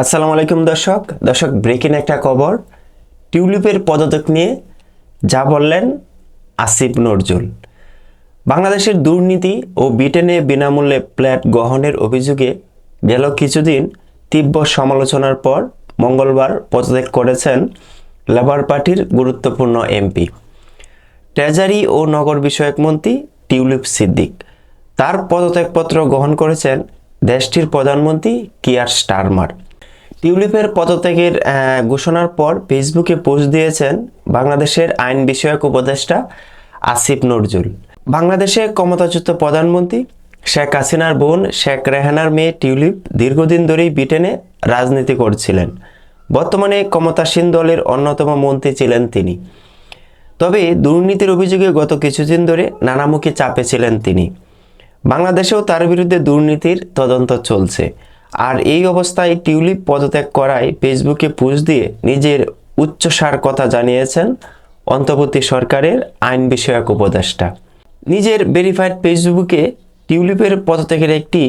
আসসালামু আলাইকুম দর্শক। দর্শক ব্রেকিং একটা খবর। টিউলিপের পদত্যাগ নিয়ে যা বললেন আসিফ নজরুল। বাংলাদেশের দুর্নীতি ও ব্রিটেনে বিনামূল্যে ফ্ল্যাট গ্রহণের অভিযোগে গেল কিছুদিন তীব্র সমালোচনার পর মঙ্গলবার পদত্যাগ করেছেন লেবার পার্টির গুরুত্বপূর্ণ এমপি। ট্রেজারি ও নগর বিষয়ক মন্ত্রী টিউলিপ সিদ্দিক। তার পদত্যাগপত্র গ্রহণ করেছেন দেশটির প্রধানমন্ত্রী কিয়ার স্টারমার। টিউলিপের পদত্যাগের ঘোষণার পর ফেসবুকে পোস্ট দিয়েছেন বাংলাদেশের আইন বিষয়ক উপদেষ্টা আসিফ নজরুল। বাংলাদেশে ক্ষমতাচ্যুত প্রধানমন্ত্রী শেখ হাসিনার বোন শেখ রেহানার মেয়ে টিউলিপ দীর্ঘদিন ধরেই ব্রিটেনে রাজনীতি করছিলেন। বর্তমানে ক্ষমতাসীন দলের অন্যতম মন্ত্রী ছিলেন তিনি। তবে দুর্নীতির অভিযোগে গত কিছুদিন ধরে নানামুখী চাপে ছিলেন তিনি। বাংলাদেশেও তার বিরুদ্ধে দুর্নীতির তদন্ত চলছে। আর এই অবস্থায় টিউলিপ পদত্যাগ করায় ফেসবুকে পোস্ট দিয়ে নিজের উচ্চসার কথা জানিয়েছেন অন্তর্বর্তী সরকারের আইন বিষয়ক উপদেষ্টা। নিজের ভেরিফাইড ফেসবুকে টিউলিপের পদত্যাগের একটি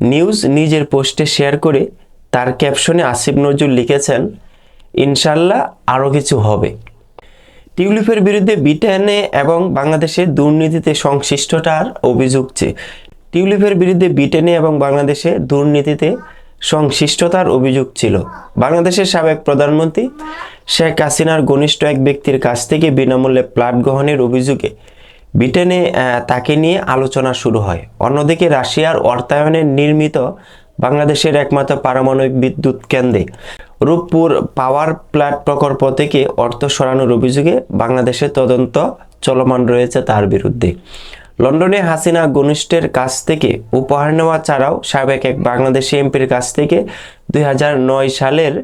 নিউজ নিজের পোস্টে শেয়ার করে তার ক্যাপশনে আসিফ নজরুল লিখেছেন ইনশাল্লাহ আরও কিছু হবে। টিউলিপের বিরুদ্ধে ব্রিটেনে এবং বাংলাদেশে দুর্নীতিতে সংশ্লিষ্টতার অভিযোগ টিউলিপের বিরুদ্ধে ব্রিটেনে এবং বাংলাদেশে দুর্নীতিতে সংশ্লিষ্টতার অভিযোগ ছিল। বাংলাদেশের সাবেক প্রধানমন্ত্রী শেখ হাসিনার ঘনিষ্ঠ এক ব্যক্তির কাছ থেকে বিনামূল্যে প্লাট গ্রহণের অভিযোগে ব্রিটেনে তাকে নিয়ে আলোচনা শুরু হয়। অন্যদিকে রাশিয়ার অর্থায়নে নির্মিত বাংলাদেশের একমাত্র পারমাণবিক বিদ্যুৎ কেন্দ্রে রূপপুর পাওয়ার প্ল্যান্ট প্রকল্প থেকে অর্থ সরানোর অভিযোগে বাংলাদেশের তদন্ত চলমান রয়েছে তার বিরুদ্ধে। লন্ডনে হাসিনা ঘনিষ্ঠের কাছ থেকে উপহার নেওয়া ছাড়াও সাবেক এক বাংলাদেশি এমপির কাছ থেকে দুই হাজার নয় সালের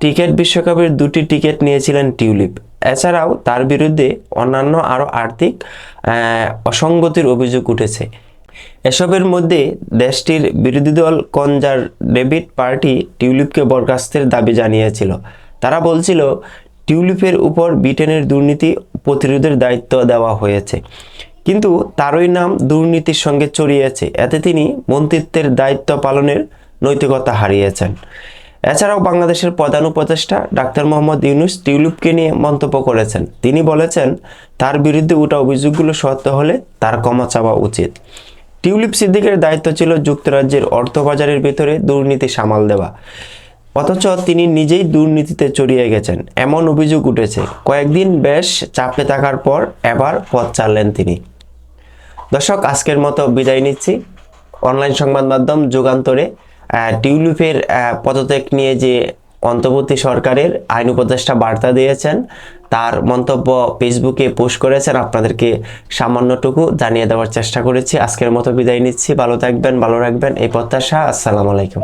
টিকেট বিশ্বকাপের দুটি টিকিট নিয়েছিলেন টিউলিপ। এছাড়াও তার বিরুদ্ধে অন্যান্য আরও আর্থিক অসঙ্গতির অভিযোগ উঠেছে। এসবের মধ্যে দেশটির বিরোধী দল কনজার ডেভিড পার্টি টিউলিপকে বরখাস্তের দাবি জানিয়েছিল। তারা বলছিল, টিউলিপের উপর ব্রিটেনের দুর্নীতি প্রতিরোধের দায়িত্ব দেওয়া হয়েছে। কিন্তু তারই নাম দুর্নীতির সঙ্গে চড়িয়েছে এতে তিনি মন্ত্রিত্বের দায়িত্ব পালনের নৈতিকতা হারিয়েছেন। এছাড়াও বাংলাদেশের প্রধান উপদেষ্টা ডাক্তার মোহাম্মদ ইউনুস টিউলিপকে নিয়ে মন্তব্য করেছেন। তিনি বলেছেন, তার বিরুদ্ধে ওঠা অভিযোগগুলো সত্য হলে তার ক্ষমা চাওয়া উচিত। টিউলিপ সিদ্দিকের দায়িত্ব ছিল যুক্তরাজ্যের অর্থবাজারের ভেতরে দুর্নীতি সামাল দেওয়া। অথচ তিনি নিজেই দুর্নীতিতে চড়িয়ে গেছেন। এমন অভিযোগ উঠেছে। কয়েকদিন বেশ চাপে থাকার পর এবার পথ চাললেন তিনি। দর্শক, আজকের মতো বিদায় নিচ্ছি। অনলাইন সংবাদ মাধ্যম যুগান্তরে টিউলিপের পদত্যাগ নিয়ে যে অন্তর্বর্তী সরকারের আইন উপদেষ্টা বার্তা দিয়েছেন, তার মন্তব্য ফেসবুকে পোস্ট করেছেন। আপনাদেরকে সামান্যটুকু জানিয়ে দেওয়ার চেষ্টা করেছি। আজকের মতো বিদায় নিচ্ছি। ভালো থাকবেন, ভালো রাখবেন। এই প্রত্যাশা। আসসালামু আলাইকুম।